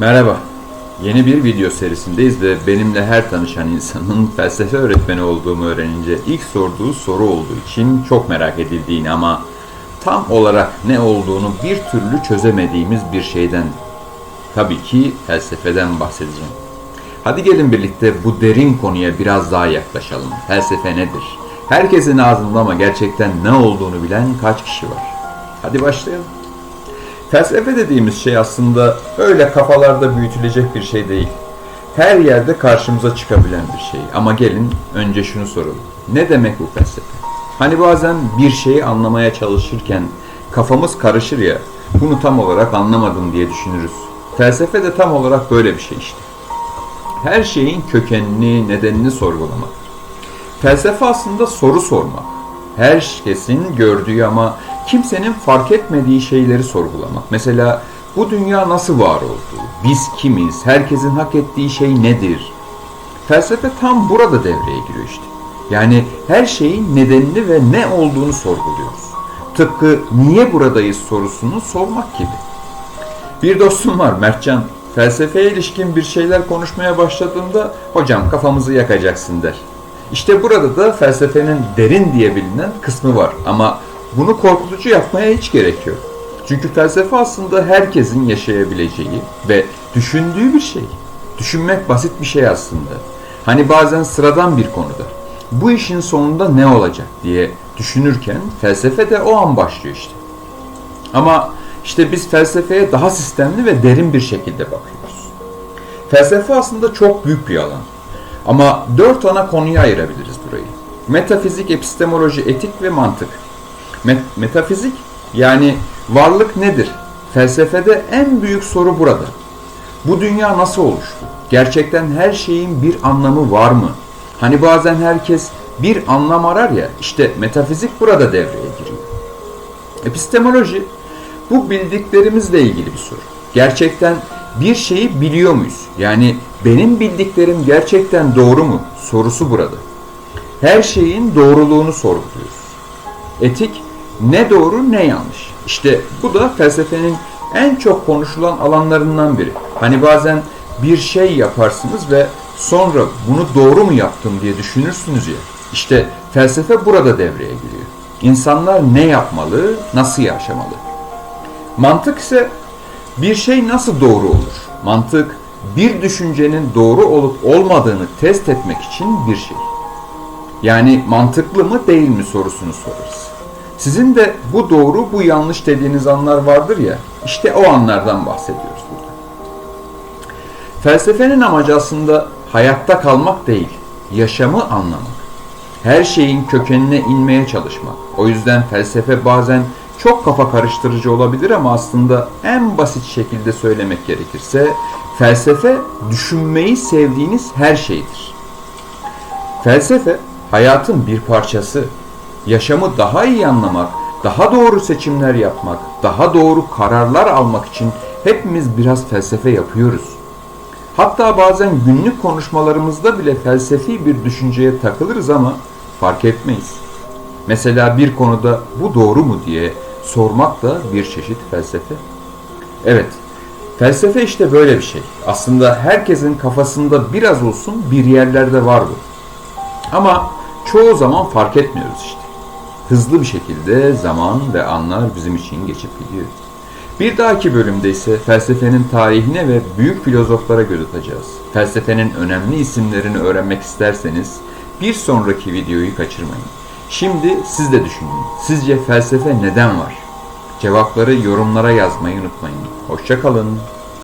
Merhaba. Yeni bir video serisindeyiz ve benimle her tanışan insanın felsefe öğretmeni olduğumu öğrenince ilk sorduğu soru olduğu için çok merak edildiğini ama tam olarak ne olduğunu bir türlü çözemediğimiz bir şeyden tabii ki felsefeden bahsedeceğim. Hadi gelin birlikte bu derin konuya biraz daha yaklaşalım. Felsefe nedir? Herkesin ağzında ama gerçekten ne olduğunu bilen kaç kişi var? Hadi başlayalım. Felsefe dediğimiz şey aslında öyle kafalarda büyütülecek bir şey değil. Her yerde karşımıza çıkabilen bir şey. Ama gelin önce şunu soralım. Ne demek bu felsefe? Hani bazen bir şeyi anlamaya çalışırken kafamız karışır ya, bunu tam olarak anlamadım diye düşünürüz. Felsefe de tam olarak böyle bir şey işte. Her şeyin kökenini, nedenini sorgulamak. Felsefe aslında soru sormak. Herkesin gördüğü ama kimsenin fark etmediği şeyleri sorgulamak. Mesela bu dünya nasıl var oldu? Biz kimiz? Herkesin hak ettiği şey nedir? Felsefe tam burada devreye giriyor işte. Yani her şeyin nedenini ve ne olduğunu sorguluyoruz. Tıpkı niye buradayız sorusunu sormak gibi. Bir dostum var Mertcan. Felsefeye ilişkin bir şeyler konuşmaya başladığında hocam kafamızı yakacaksın der. İşte burada da felsefenin derin diye bilinen kısmı var ama bunu korkutucu yapmaya hiç gerek yok. Çünkü felsefe aslında herkesin yaşayabileceği ve düşündüğü bir şey. Düşünmek basit bir şey aslında. Hani bazen sıradan bir konuda. Bu işin sonunda ne olacak diye düşünürken felsefe de o an başlıyor işte. Ama işte biz felsefeye daha sistemli ve derin bir şekilde bakıyoruz. Felsefe aslında çok büyük bir alan. Ama dört ana konuya ayırabiliriz burayı. Metafizik, epistemoloji, etik ve mantık. Met- metafizik yani varlık nedir? Felsefede en büyük soru burada. Bu dünya nasıl oluştu? Gerçekten her şeyin bir anlamı var mı? Hani bazen herkes bir anlam arar ya, işte metafizik burada devreye giriyor. Epistemoloji bu bildiklerimizle ilgili bir soru. Gerçekten bir şeyi biliyor muyuz? Yani benim bildiklerim gerçekten doğru mu? Sorusu burada. Her şeyin doğruluğunu sorguluyoruz. Etik ne doğru ne yanlış. İşte bu da felsefenin en çok konuşulan alanlarından biri. Hani bazen bir şey yaparsınız ve sonra bunu doğru mu yaptım diye düşünürsünüz ya. İşte felsefe burada devreye giriyor. İnsanlar ne yapmalı, nasıl yaşamalı? Mantık ise bir şey nasıl doğru olur? Mantık bir düşüncenin doğru olup olmadığını test etmek için bir şey. Yani mantıklı mı değil mi sorusunu sorarız. Sizin de bu doğru bu yanlış dediğiniz anlar vardır ya. İşte o anlardan bahsediyoruz burada. Felsefenin amacı aslında hayatta kalmak değil, yaşamı anlamak. Her şeyin kökenine inmeye çalışmak. O yüzden felsefe bazen çok kafa karıştırıcı olabilir ama aslında en basit şekilde söylemek gerekirse felsefe düşünmeyi sevdiğiniz her şeydir. Felsefe hayatın bir parçası. Yaşamı daha iyi anlamak, daha doğru seçimler yapmak, daha doğru kararlar almak için hepimiz biraz felsefe yapıyoruz. Hatta bazen günlük konuşmalarımızda bile felsefi bir düşünceye takılırız ama fark etmeyiz. Mesela bir konuda bu doğru mu diye sormak da bir çeşit felsefe. Evet, felsefe işte böyle bir şey. Aslında herkesin kafasında biraz olsun bir yerlerde var bu. Ama çoğu zaman fark etmiyoruz işte. Hızlı bir şekilde zaman ve anlar bizim için geçip gidiyor. Bir dahaki bölümde ise felsefenin tarihine ve büyük filozoflara göz atacağız. Felsefenin önemli isimlerini öğrenmek isterseniz bir sonraki videoyu kaçırmayın. Şimdi siz de düşünün. Sizce felsefe neden var? Cevapları yorumlara yazmayı unutmayın. Hoşçakalın.